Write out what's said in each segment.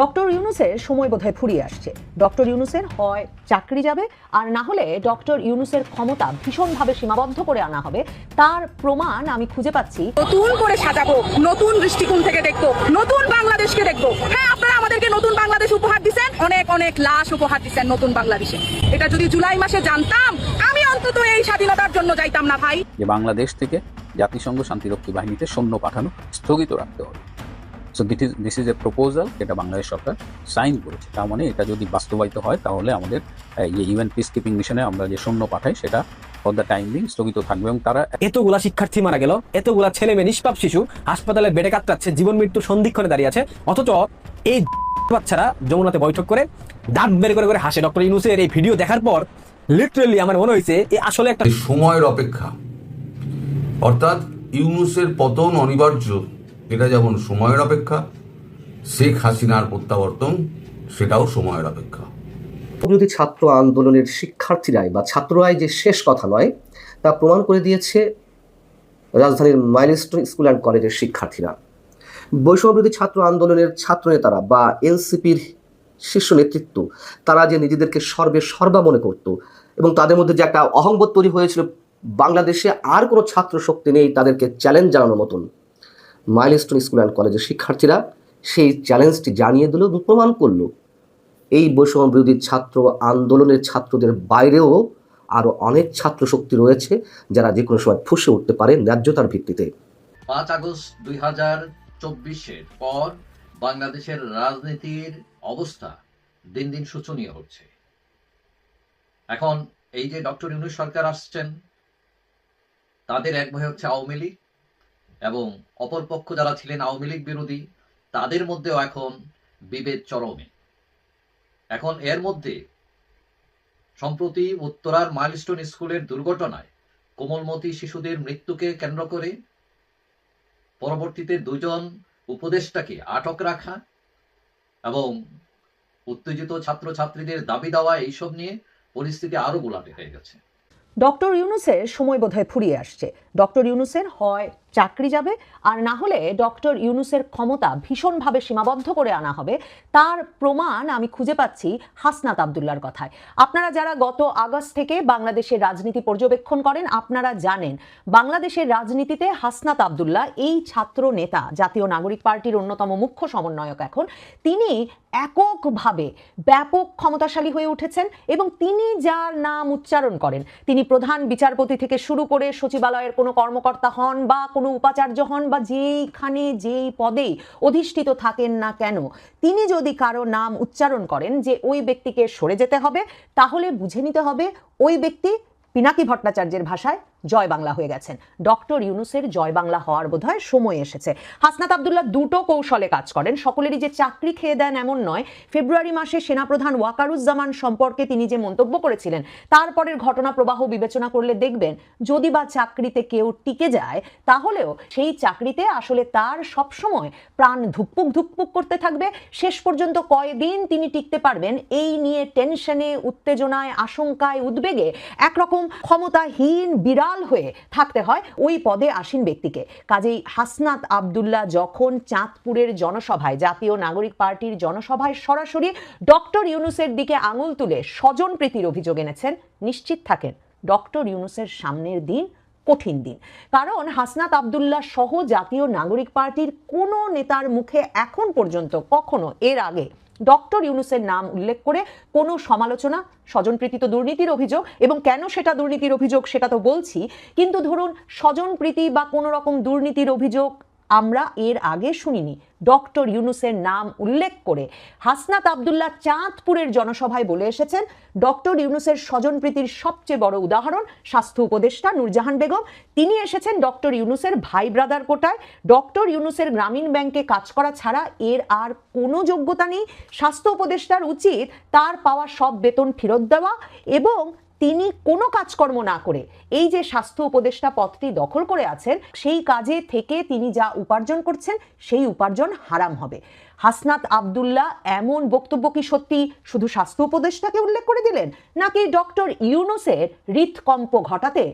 Doctor ইউনুসের সময় বোধহয় ফুরিয়ে আসছে। ডক্টর ইউনুসের হয় চাকরি যাবে আর না হলে ডক্টর ইউনুসের ক্ষমতা ভীষণভাবে সীমাবদ্ধ করে আনা হবে। তার প্রমাণ আমি খুঁজে পাচ্ছি। নতুন করে সাজাবো নতুন দৃষ্টিকোণ থেকে দেখব নতুন বাংলাদেশকে দেখব। হ্যাঁ আপনারা আমাদেরকে নতুন বাংলাদেশ উপহার দিচ্ছেন অনেক অনেক লাশ উপহার দিচ্ছেন নতুন বাংলাদেশে। এটা যদি জুলাই মাসে জানতাম আমি অন্তত এই স্বাধীনতার জন্য যাইতাম না ভাই। যে বাংলাদেশ থেকে জাতিসংঘ শান্তিরক্ষী বাহিনীতে সৈন্য পাঠানো স্থগিত রাখতে হবে। So this is this is a proposal যেটা বাংলাদেশ সরকার সাইন করেছে। তার মানে এটা যদি বাস্তবায়িত হয় তাহলে আমাদের ইয়ে ইউএন পিস কিপিং মিশনে আমরা যে সৈন্য পাঠাই সেটা ফর দ্য টাইম বিং স্থগিত থাকবে এবং তারা এতগুলা শিক্ষার্থী মারা গেল এতগুলা ছেলে মেয়ে নিষ্পাপ শিশু হাসপাতালে বেডে কাতরাচ্ছে জীবন মৃত্যুর সন্ধিক্ষণে দাঁড়িয়ে আছে অথচ এই বাচ্চারা যমুনাতে বৈঠক করে দাঁত বের করে করে হাসে। ডক্টর ইউনুসের এই ভিডিও দেখার পর লিটারেলি আমার মনে হয়েছে এ আসলে একটা সময়ের অপেক্ষা। অর্থাৎ ইউনুসের পতন অনিবার্য। এটা যেমন সময়ের অপেক্ষা, শেখ হাসিনার প্রত্যাবর্তন সেটাও সময়ের অপেক্ষা। বিরোধী ছাত্র আন্দোলনের শিক্ষার্থীরাই বা ছাত্ররাই যে শেষ কথা নয়, তা প্রমাণ করে দিয়েছে রাজধানীর মাইলস্টোন স্কুল অ্যান্ড কলেজের শিক্ষার্থীরা। বৈষম্যবিরোধী ছাত্র আন্দোলনের ছাত্রনেতারা বা এনসিপির শীর্ষ নেতৃত্ব, তারা যে নিজেদেরকে সর্বে সর্বা মনে করত এবং তাদের মধ্যে যে একটা অহংবোধ তৈরি হয়েছিল, বাংলাদেশে আর কোনো ছাত্র শক্তি নেই তাদেরকে চ্যালেঞ্জ জানানোর মতন। মাইলস্টোন স্কুল অ্যান্ড কলেজের শিক্ষার্থীরা সেই চ্যালেঞ্জটি জানিয়ে দিল এবং প্রমাণ করল। এই বৈষম্য বিরোধী ছাত্র আন্দোলনের ছাত্রদের বাইরেও আরও অনেক ছাত্র শক্তি রয়েছে যারা যে কোনো সময় ফুসে উঠতে পারে ন্যায্যতার ভিত্তিতে। পাঁচ আগস্ট দুই হাজার চব্বিশের পর বাংলাদেশের রাজনীতির অবস্থা দিন দিন শোচনীয় হচ্ছে। এখন এই যে ডক্টর ইউনুস সরকার আসছেন, তাদের এক ভয় হচ্ছে আওয়ামী লীগ এবং অপরপক্ষ যারা ছিলেন আওয়ামী লীগ বিরোধী, তাদের মধ্যেও এখন বিভেদ চরমে। এখন এর মধ্যে সম্প্রতি উত্তরার মাইলস্টোন স্কুলের দুর্ঘটনায় কোমলমতি শিশুদের মৃত্যুকে কেন্দ্র করে পরবর্তীতে দুজন উপদেষ্টাকে আটক রাখা এবং উত্তেজিত ছাত্রছাত্রীদের দাবি দেওয়া এইসব নিয়ে পরিস্থিতি আরও গোলাটে হয়ে গেছে। ডক্টর ইউনুসের সময় বোধহয় ফুরিয়ে আসছে। ডক্টর ইউনুসের হয় চাকরি যাবে, আর না হলে ডক্টর ইউনুসের ক্ষমতা ভীষণভাবে সীমাবদ্ধ করে আনা হবে। তার প্রমাণ আমি খুঁজে পাচ্ছি হাসনাত আবদুল্লার কথায়। আপনারা যারা গত আগস্ট থেকে বাংলাদেশের রাজনীতি পর্যবেক্ষণ করেন, আপনারা জানেন বাংলাদেশের রাজনীতিতে হাসনাত আবদুল্লাহ এই ছাত্র নেতা, জাতীয় নাগরিক পার্টির অন্যতম মুখ্য সমন্বয়ক এখন। তিনি এককভাবে ব্যাপক ক্ষমতাশালী হয়ে উঠেছেন এবং তিনি যার নাম উচ্চারণ করেন। তিনি প্রধান বিচারপতি থেকে শুরু করে সচিবালয়ের কোনো কর্মকর্তা হন বা কোনো উপাচার্য হন বা যেইখানে যেই পদে অধিষ্ঠিত থাকেন না কেন, তিনি যদি কারও নাম উচ্চারণ করেন যে ওই ব্যক্তিকে সরে যেতে হবে, তাহলে বুঝে নিতে হবে ওই ব্যক্তি পিনাকি ভট্টাচার্যের ভাষায় জয় বাংলা হয়ে গেছেন। ডক্টর ইউনুসের জয় বাংলা হওয়ার বোধহয় সময় এসেছে। হাসনাত আবদুল্লাহ দুটো কৌশলে কাজ করেন। সকলেরই যে চাকরি খেয়ে দেন এমন নয়, ফেব্রুয়ারি মাসে সেনাপ্রধান ওয়াকারুজ্জামান সম্পর্কে তিনি যে মন্তব্য করেছিলেন তারপরের ঘটনা প্রবাহ বিবেচনা করলে দেখবেন, যদি বা চাকরিতে কেউ টিকে যায়, তাহলেও সেই চাকরিতে আসলে তার সবসময় প্রাণ ধুকপুক ধুকপুক করতে থাকবে। শেষ পর্যন্ত কয়দিন তিনি টিকতে পারবেন, এই নিয়ে টেনশনে, উত্তেজনায়, আশঙ্কায়, উদ্বেগে, একরকম ক্ষমতাহীন বিড়াল হয়ে থাকতে হয় ওই পদে আসীন ব্যক্তিকে। কাজেই হাসনাত আবদুল্লাহ যখন চাঁদপুরের জনসভায়, জাতীয় নাগরিক পার্টির জনসভায় সরাসরি ডক্টর ইউনুসের দিকে আঙুল তুলে স্বজন প্রীতির অভিযোগ এনেছেন, নিশ্চিত থাকেন, ডক্টর ইউনুসের সামনের দিন কঠিন দিন। কারণ হাসনাত আবদুল্লাহ সহ জাতীয় নাগরিক পার্টির কোনো নেতার মুখে এখন পর্যন্ত কখনো এর আগে ডক্টর ইউনুসের নাম উল্লেখ করে কোনো সমালোচনা স্বজনপ্রীতি তো দুর্নীতির অভিযোগ এবং কেন সেটা দুর্নীতির অভিযোগ সেটা তো বলছি, কিন্তু ধরুন স্বজনপ্রীতি বা কোনো রকম দুর্নীতির অভিযোগ আমরা এর আগে শুনিনি। ডক্টর ইউনুসের নাম উল্লেখ করে হাসনাত আবদুল্লাহ চাঁদপুরের জনসভায় বলে এসেছেন, ডক্টর ইউনুসের স্বজনপ্রীতির সবচেয়ে বড় উদাহরণ স্বাস্থ্য উপদেষ্টা নূরজাহান বেগম। তিনি এসেছেন ডক্টর ইউনুসের ভাই ব্রাদার কোটায়। ডক্টর ইউনুসের গ্রামীণ ব্যাংকে কাজ করা ছাড়া এর আর কোনো যোগ্যতা নেই। স্বাস্থ্য উপদেষ্টার উচিত তার পাওয়া সব বেতন ফেরত দেওয়া এবং তিনি কোনো কাজকর্ম না করে, এই যে স্বাস্থ্য উপদেষ্টা পদটি দখল করে আছেন, সেই কাজে থেকে তিনি যা উপার্জন করছেন, সেই উপার্জন হারাম হবে। হাসনাত আবদুল্লাহ এমন বক্তব্য কি সত্যি? শুধু স্বাস্থ্য উপদেষ্টাকে উল্লেখ করে দিলেন, নাকি ডক্টর ইউনুসের হৃদকম্প ঘটাতে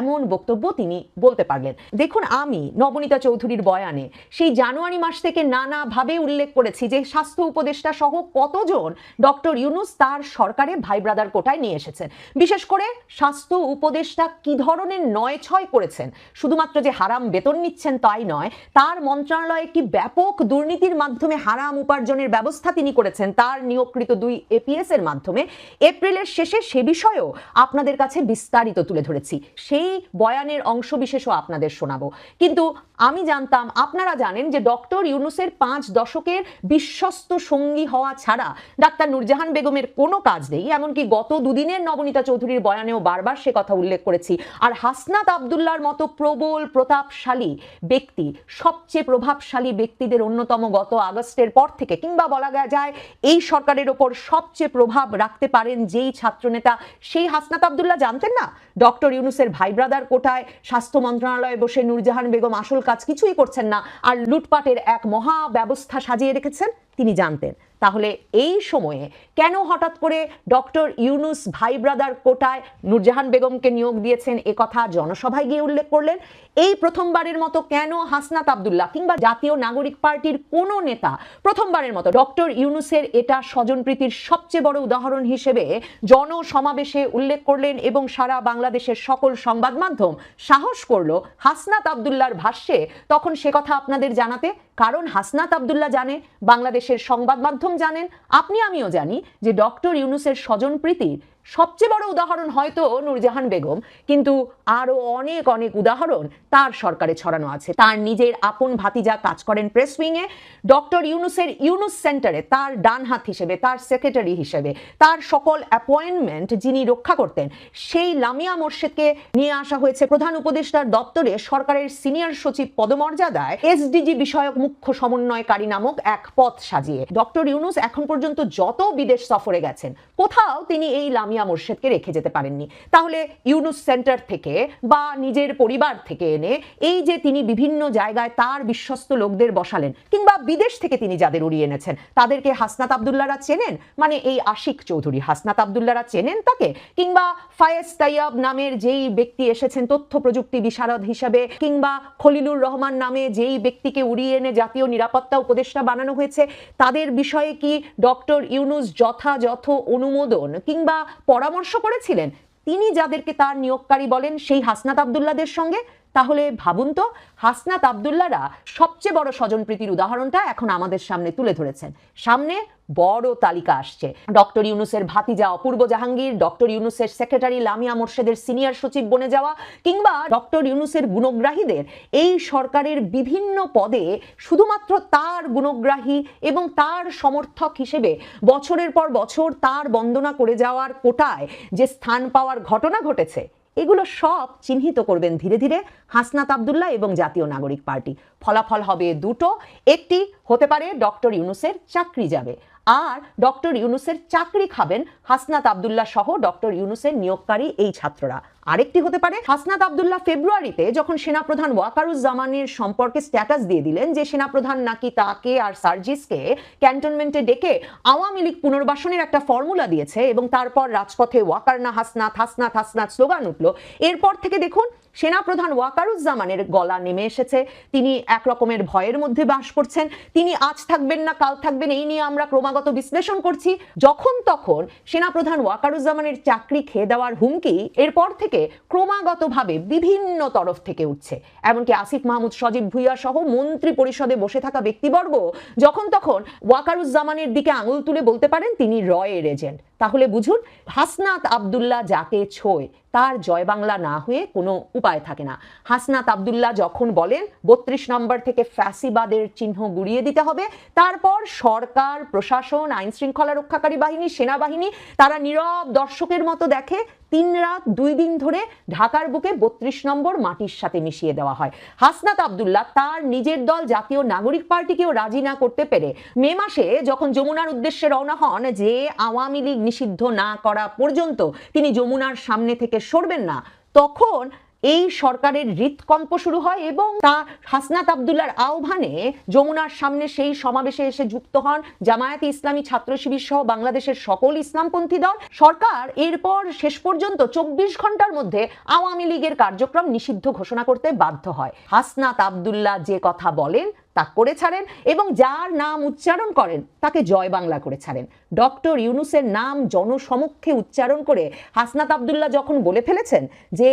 এমন বক্তব্য তিনি বলতে পারলেন? দেখুন, আমি নবনীতা চৌধুরীর বয়ানে সেই জানুয়ারি মাস থেকে নানাভাবে উল্লেখ করেছি যে স্বাস্থ্য উপদেষ্টা সহ কতজন ডক্টর ইউনুস তার সরকারে ভাই ব্রাদার কোটায় নিয়ে এসেছেন। বিশেষ করে স্বাস্থ্য উপদেষ্টা কি ধরনের নয় ছয় করেছেন? শুধুমাত্র যে হারাম বেতন নিচ্ছেন তাই নয়, তার মন্ত্রণালয়ে কি ব্যাপক দুর্নীতির মাধ্যমে হারাম উপার্জনের ব্যবস্থা তিনি করেছেন, তার নিয়োগকৃত দুই এপিএস এর মাধ্যমে। এপ্রিলের শেষে সে বিষয়েও আপনাদের কাছে বিস্তারিত তুলে ধরেছি। সেই বয়ানের অংশবিশেষও আপনাদের শোনাবো। কিন্তু আমি জানতাম, আপনারা জানেন যে ডক্টর ইউনুসের পাঁচ দশকের বিশ্বস্ত সঙ্গী হওয়া ছাড়া ডাক্তার নূরজাহান বেগমের কোনো কাজ নেই। এমনকি গত দুদিনের নবনীতা চৌধুরীর বয়ানেও বারবার সে কথা উল্লেখ করেছি। আর হাসনাত আবদুল্লার মতো প্রবল, প্রতাপশালী ব্যক্তি, সবচেয়ে প্রভাবশালী ব্যক্তিদের অন্যতম গত আগস্টের পর থেকে কিংবা বলা যায় এই সরকারের ওপর সবচেয়ে প্রভাব রাখতে পারেন যেই ছাত্রনেতা সেই হাসনাত আবদুল্লাহ। জানতেন না? ডক্টর ইউনুসের ভাই ব্রাদার কোটায় স্বাস্থ্য মন্ত্রণালয়ে বসে নূরজাহান বেগম আসল কাজ কিছুই করছেন না, আর লুটপাটের এক মহা ব্যবস্থা সাজিয়ে রেখেছেন। তিনি জানতেন। তাহলে এই সময়ে কেন হঠাৎ করে ডক্টর ইউনুস ভাই ব্রাদার কোটায় নূরজাহান বেগমকে নিয়োগ দিয়েছেন? এ কথা জনসভায় গিয়ে উল্লেখ করলেন। এই প্রথমবারের মতো কেন হাসনাত আবদুল্লাহ কিংবা জাতীয় নাগরিক পার্টির কোনো নেতা প্রথমবারের মতো ডক্টর ইউনুসের এটা স্বজনপ্রীতির সবচেয়ে বড় উদাহরণ হিসেবে জনসমাবেশে উল্লেখ করলেন এবং সারা বাংলাদেশের সকল সংবাদ মাধ্যম সাহস করল হাসনাত আবদুল্লার ভাষ্যে। তখন সে কথা আপনাদের জানাতে কারণ হাসনাত আবদুল্লাহ জানে, বাংলাদেশের সংবাদ মাধ্যম জানেন, আপনি আমিও জানি যে ডক্টর ইউনুসের স্বজনপ্রীতির সবচেয়ে বড় উদাহরণ হয়তো নূরজাহান বেগম, কিন্তু আরও অনেক অনেক উদাহরণ তার সরকারে ছড়ানো আছে। তার নিজের আপন ভাতিজা কাজ করেন প্রেস উইংয়ে ডক্টর ইউনুসের ইউনুস সেন্টারে তার ডান হাত হিসেবে, তার সেক্রেটারি হিসেবে, তার সকল অ্যাপয়েন্টমেন্ট যিনি রক্ষা করতেন, সেই লামিয়া মোর্শেদকে নিয়ে আসা হয়েছে প্রধান উপদেষ্টার দপ্তরে সরকারের সিনিয়র সচিব পদমর্যাদায় এসডিজি বিষয়ক মুখ্য সমন্বয়কারী নামক এক পথ সাজিয়ে। ডক্টর ইউনুস এখন পর্যন্ত যত বিদেশ সফরে গেছেন, কোথাও তিনি এই লামিয়া মোর্শেদকে রেখে যেতে পারেননি। তাহলে ইউনুস সেন্টার থেকে বা নিজের পরিবার থেকে এনে এই যে তিনি বিভিন্ন জায়গায় তার বিশ্বস্ত লোকদের বসালেন কিংবা বিদেশ থেকে তিনি যাদের উড়িয়ে এনেছেন, তাদেরকে হাসনাত আবদুল্লারা চেনেন? মানে এই আশিক চৌধুরী, হাসনাত আবদুল্লারা চেনেন তাকে? কিংবা ফায়েজ তাইয়াব নামের যেই ব্যক্তি এসেছেন তথ্য প্রযুক্তি বিশারদ হিসাবে, কিংবা খলিলুর রহমান নামে যেই ব্যক্তিকে উড়িয়ে এনে জাতীয় নিরাপত্তা উপদেষ্টা বানানো হয়েছে, তাদের বিষয়ে কি ডক্টর ইউনুস যথাযথ অনুমোদন কিংবা পরামর্শ করেছিলেন। তিনি যাদেরকে তার নিয়োগকারী বলেন সেই হাসনাত আবদুল্লাদের সঙ্গে তাহলে ভাবুন তো, হাসনাত আবদুল্লারা সবচেয়ে বড় স্বজনপ্রীতির উদাহরণটা এখন আমাদের সামনে তুলে ধরেছেন। সামনে বড় তালিকা আসছে। ডক্টর ইউনুসের ভাতিজা অপূর্ব জাহাঙ্গীর, ডক্টর ইউনুসের সেক্রেটারি লামিয়া মোর্শেদের সিনিয়র সচিব বনে যাওয়া, কিংবা ডক্টর ইউনুসের গুণগ্রাহীদের, এই সরকারের বিভিন্ন পদে শুধুমাত্র তার গুণগ্রাহী এবং তার সমর্থক হিসেবে বছরের পর বছর তার বন্দনা করে যাওয়ার কোটায় যে স্থান পাওয়ার ঘটনা ঘটেছে এগুলো সব চিহ্নিত করবেন ধীরে ধীরে হাসনাত আবদুল্লাহ এবং জাতীয় নাগরিক পার্টি। ফলাফল হবে দুটো, একটি হতে পারে ডক্টর ইউনুসের চাকরি যাবে। আর ডক্টর ইউনুসের চাকরি খাবেন হাসনাত আবদুল্লাহ সহ ডক্টর ইউনুসের নিয়োগকারী এই ছাত্ররা। আরেকটি হতে পারে, হাসনাত আবদুল্লাহ ফেব্রুয়ারিতে যখন সেনাপ্রধান ওয়াকারুজ্জামানের সম্পর্কে স্ট্যাটাস দিয়ে দিলেন যে সেনাপ্রধান নাকি তাকে আর সার্জিসকে ক্যান্টনমেন্টে ডেকে আওয়ামী লীগ পুনর্বাসনের একটা ফর্মুলা দিয়েছে এবং তারপর রাজপথে ওয়াকারনা হাসনাত হাসনাত হাসনাত স্লোগান উঠল। এরপর থেকে দেখুন সেনাপ্রধান ওয়াকারুজ্জামানের গলা নেমে এসেছে। তিনি এক রকমের ভয়ের মধ্যে বাস করছেন। তিনি আজ থাকবেন না, কাল থাকবেন, এই নিয়ে আমরা ক্রমাগত বিশ্লেষণ করছি। যখন তখন সেনাপ্রধান ওয়াকারুজ্জামানের চাকরি খেয়ে দেওয়ার হুমকি এরপর থেকে ক্রমাগতভাবে বিভিন্ন তরফ থেকে উঠছে। এমনকি আসিফ মাহমুদ, সজীব ভুইয়া সহ মন্ত্রী পরিষদে বসে থাকা ব্যক্তিবর্গ যখন তখন ওয়াকারুজ্জামানের দিকে আঙুল তুলে বলতে পারেন, তিনি রয়ের এজেন্ট। তাহলে বুঝুন, হাসনাত আবদুল্লাহ যাকে ছোয়, তার জয় বাংলা না হয়ে কোনো উপায় থাকে না। হাসনাত আবদুল্লাহ যখন বলেন, বত্রিশ নম্বর থেকে ফ্যাসিবাদের চিহ্ন গুড়িয়ে দিতে হবে, তারপর সরকার, প্রশাসন আইন শৃঙ্খলা রক্ষাকারী বাহিনী, সেনাবাহিনী, তারা নীরব দর্শকের মতো দেখে তিন রাত, দুই দিন ধরে ঢাকার বুকে বত্রিশ নম্বর মাটির সাথে মিশিয়ে দেওয়া হয়। হাসনাত আবদুল্লাহ তার নিজের দল জাতীয় নাগরিক পার্টিকেও রাজি না করতে পেরে মে মাসে যখন যমুনার উদ্দেশ্যে রওনা হন যে আওয়ামী লীগ নিষিদ্ধ না করা পর্যন্ত তিনি যমুনার সামনে থেকে সরবেন না, তখন এই সরকারের হৃৎকম্প শুরু হয় এবং তা হাসনাত আবদুল্লার আহ্বানে যমুনার সামনে সেই সমাবেশে এসে যুক্ত হন জামায়াতে ইসলামী ছাত্র শিবির সহ বাংলাদেশের সকল ইসলামপন্থী দল। সরকার এরপর শেষ পর্যন্ত চব্বিশ ঘণ্টার মধ্যে আওয়ামী লীগের কার্যক্রম নিষিদ্ধ ঘোষণা করতে বাধ্য হয়। হাসনাত আবদুল্লাহ যে কথা বলেন, তা করে ছাড়েন এবং যার নাম উচ্চারণ করেন, তাকে জয় বাংলা করে ছাড়েন। ডক্টর ইউনুসের নাম জনসমক্ষে উচ্চারণ করে হাসনাত আবদুল্লাহ যখন বলে ফেলেছেন যে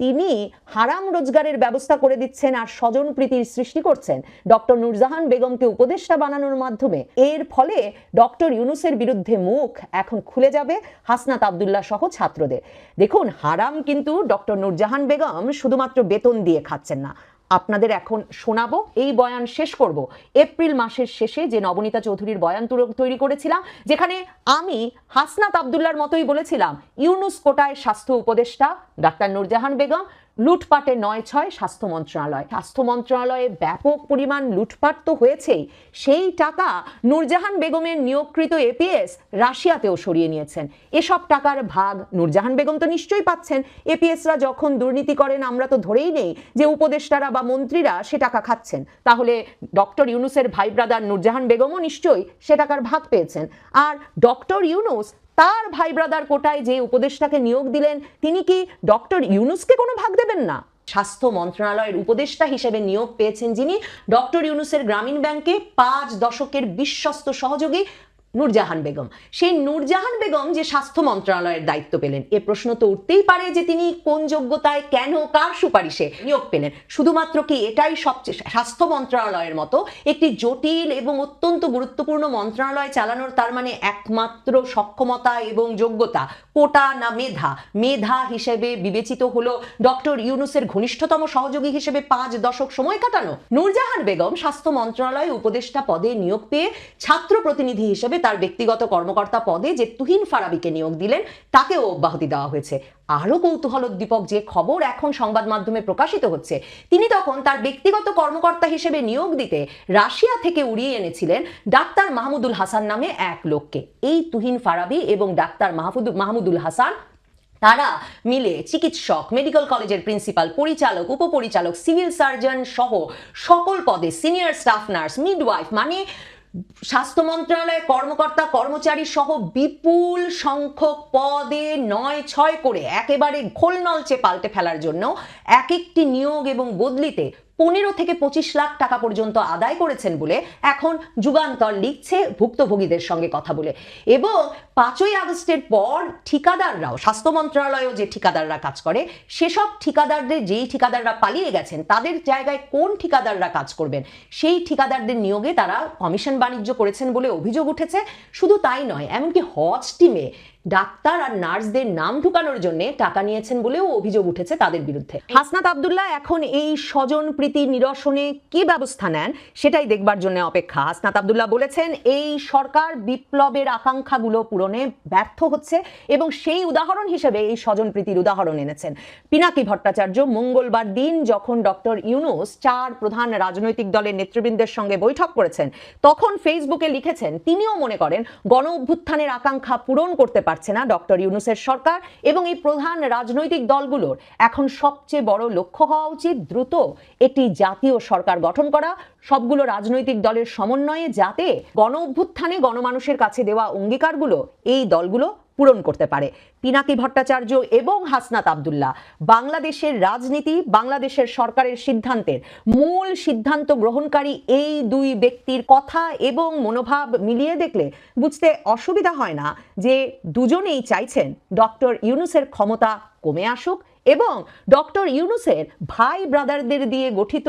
তিনি হারাম রোজগারের ব্যবস্থা করে দিচ্ছেন আর স্বজন প্রীতির সৃষ্টি করছেন। ডক্টর নুরজাহান বেগমকে উপদেষ্টা বানানোর মাধ্যমে। এর ফলে ডক্টর ইউনুসের বিরুদ্ধে মুখ এখন খুলে যাবে হাসনাত আবদুল্লাহ সহ ছাত্রদের। দেখুন, হারাম কিন্তু ডক্টর নুরজাহান বেগম শুধুমাত্র বেতন দিয়ে খাচ্ছেন না। আপনাদের এখন শোনাবো। এই বয়ান শেষ করব। এপ্রিল মাসের শেষে যে নবনীতা চৌধুরীর বয়ান তৈরি করেছিলাম, যেখানে আমি হাসনাত আবদুল্লার মতোই বলেছিলাম, ইউনুস কোটায় স্বাস্থ্য উপদেষ্টা ডাক্তার নুরজাহান বেগম লুটপাটে নয় ছয় স্বাস্থ্য মন্ত্রণালয়। স্বাস্থ্য মন্ত্রণালয়ে ব্যাপক পরিমাণ লুটপাট তো হয়েছেই। সেই টাকা নূরজাহান বেগমের নিয়োগকৃত এপিএস রাশিয়াতেও সরিয়ে নিয়েছেন। এসব টাকার ভাগ নূরজাহান বেগম তো নিশ্চয়ই পাচ্ছেন। এপিএসরা যখন দুর্নীতি করেন, আমরা তো ধরেই নেই যে উপদেষ্টারা বা মন্ত্রীরা সে টাকা খাচ্ছেন। তাহলে ডক্টর ইউনুসের ভাই ব্রাদার নূরজাহান বেগমও নিশ্চয়ই সে টাকার ভাগ পেয়েছেন। আর ডক্টর ইউনুস তার ভাই ব্রাদার কোটায় যে উপদেষ্টাকে নিয়োগ দিলেন, তিনি কি ডক্টর ইউনুসকে কোনো ভাগ দেবেন না? স্বাস্থ্য মন্ত্রণালয়ের উপদেষ্টা হিসেবে নিয়োগ পেয়েছেন যিনি। ডক্টর ইউনুসের গ্রামীণ ব্যাংকে পাঁচ দশকের বিশ্বস্ত সহযোগী নূরজাহান বেগম। সেই নূরজাহান বেগম যে স্বাস্থ্য মন্ত্রণালয়ের দায়িত্ব পেলেন, এ প্রশ্ন তো উঠতেই পারে যে তিনি কোন যোগ্যতায় কেন, কার সুপারিশে নিয়োগ পেলেন। শুধুমাত্র কি এটাই সবচেয়ে স্বাস্থ্য মন্ত্রণালয়ের মতো একটি জটিল এবং অত্যন্ত গুরুত্বপূর্ণ মন্ত্রণালয় চালানোর তার মানে একমাত্র সক্ষমতা এবং যোগ্যতা, কোটা না মেধা। মেধা হিসেবে বিবেচিত হলো ডক্টর ইউনুসের ঘনিষ্ঠতম সহযোগী হিসেবে পাঁচ দশক সময় কাটানো। নূরজাহান বেগম স্বাস্থ্য মন্ত্রণালয়ে উপদেষ্টা পদে নিয়োগ পেয়ে ছাত্র প্রতিনিধি হিসেবে তার ব্যক্তিগত কর্মকর্তা পদে যে তুহিন ফারাবিকে নিয়োগ দিলেন, তাকেও অব্যাহতি দেওয়া হয়েছে। আরও কৌতূহলোদ্দীপক যে খবর এখন সংবাদ মাধ্যমে প্রকাশিত হচ্ছে, তিনি তখন তার ব্যক্তিগত কর্মকর্তা হিসেবে নিয়োগ দিতে রাশিয়া থেকে উড়িয়ে এনেছিলেন ডাক্তার মাহমুদুল হাসান নামে এক লোককে। এই তুহিন ফারাবি এবং ডাক্তার মাহমুদ মাহমুদুল হাসান, তারা মিলে চিকিৎসক, মেডিকেল কলেজের প্রিন্সিপাল, পরিচালক, উপপরিচালক, সিভিল সার্জন সহ সকল পদে সিনিয়র স্টাফ, নার্স, মিডওয়াইফ মানে স্বাস্থ্য মন্ত্রণালয়ের কর্মকর্তা কর্মচারী সহ বিপুল সংখ্যক পদে নয় ছয় করে একেবারে ঘোলনলচে পাল্টে ফেলার জন্য এক একটি নিয়োগ এবং বদলিতে পনেরো থেকে পঁচিশ লাখ টাকা পর্যন্ত আদায় করেছেন বলে এখন যুগান্তর লিখছে ভুক্তভোগীদের সঙ্গে কথা বলে। এবং পাঁচই আগস্টের পর ঠিকাদাররাও, স্বাস্থ্য মন্ত্রণালয়েও যে ঠিকাদাররা কাজ করে, সেসব ঠিকাদারদের, যেই ঠিকাদাররা পালিয়ে গেছেন, তাদের জায়গায় কোন ঠিকাদাররা কাজ করবেন, সেই ঠিকাদারদের নিয়োগে তারা কমিশন বাণিজ্য করেছেন বলে অভিযোগ উঠেছে। শুধু তাই নয়, এমনকি হজ টিমে ডাক্তার আর নার্সদের নাম ঢুকানোর জন্য টাকা নিয়েছেন বলেও অভিযোগ উঠেছে তাদের বিরুদ্ধে। হাসনাত আবদুল্লাহ, এখন এই স্বজন প্রীতি নিরসনে কি ব্যবস্থা নেন সেটাই দেখবার জন্য অপেক্ষা। হাসনাত আবদুল্লাহ বলেছেন, এই সরকার বিপ্লবের আকাঙ্ক্ষাগুলো পূরণে ব্যর্থ হচ্ছে এবং সেই উদাহরণ হিসেবে এই স্বজন প্রীতির উদাহরণ এনেছেন। পিনাকি ভট্টাচার্য মঙ্গলবার দিন যখন ডক্টর ইউনুস চার প্রধান রাজনৈতিক দলের নেতৃবৃন্দের সঙ্গে বৈঠক করেছেন, তখন ফেসবুকে লিখেছেন, তিনিও মনে করেন গণ অভ্যুত্থানের আকাঙ্ক্ষা পূরণ করতে পারছে না ডক্টর ইউনুসের সরকার এবং এই প্রধান রাজনৈতিক দলগুলোর। এখন সবচেয়ে বড় লক্ষ্য হওয়া উচিত দ্রুত একটি জাতীয় সরকার গঠন করা, সবগুলো রাজনৈতিক দলের সমন্বয়ে যাতে গণ অভ্যুত্থানে গণমানুষের কাছে দেওয়া অঙ্গীকারগুলো এই দলগুলো পূরণ করতে পারে। পিনাকি ভট্টাচার্য এবং হাসনাত আবদুল্লাহ। বাংলাদেশের রাজনীতি, বাংলাদেশের সরকারের সিদ্ধান্তের মূল সিদ্ধান্ত গ্রহণকারী এই দুই ব্যক্তির কথা এবং মনোভাব মিলিয়ে দেখলে বুঝতে অসুবিধা হয় না যে দুজনেই চাইছেন ডক্টর ইউনুসের ক্ষমতা কমে আসুক এবং ডক্টর ইউনুসের ভাই ব্রাদারদের দিয়ে গঠিত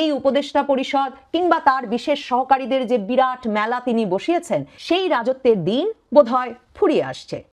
এই উপদেষ্টা পরিষদ কিংবা তার বিশেষ সহকারীদের যে বিরাট মেলা তিনি বসিয়েছেন, সেই রাজত্বের দিন বোধহয় ফুরিয়ে আসছে।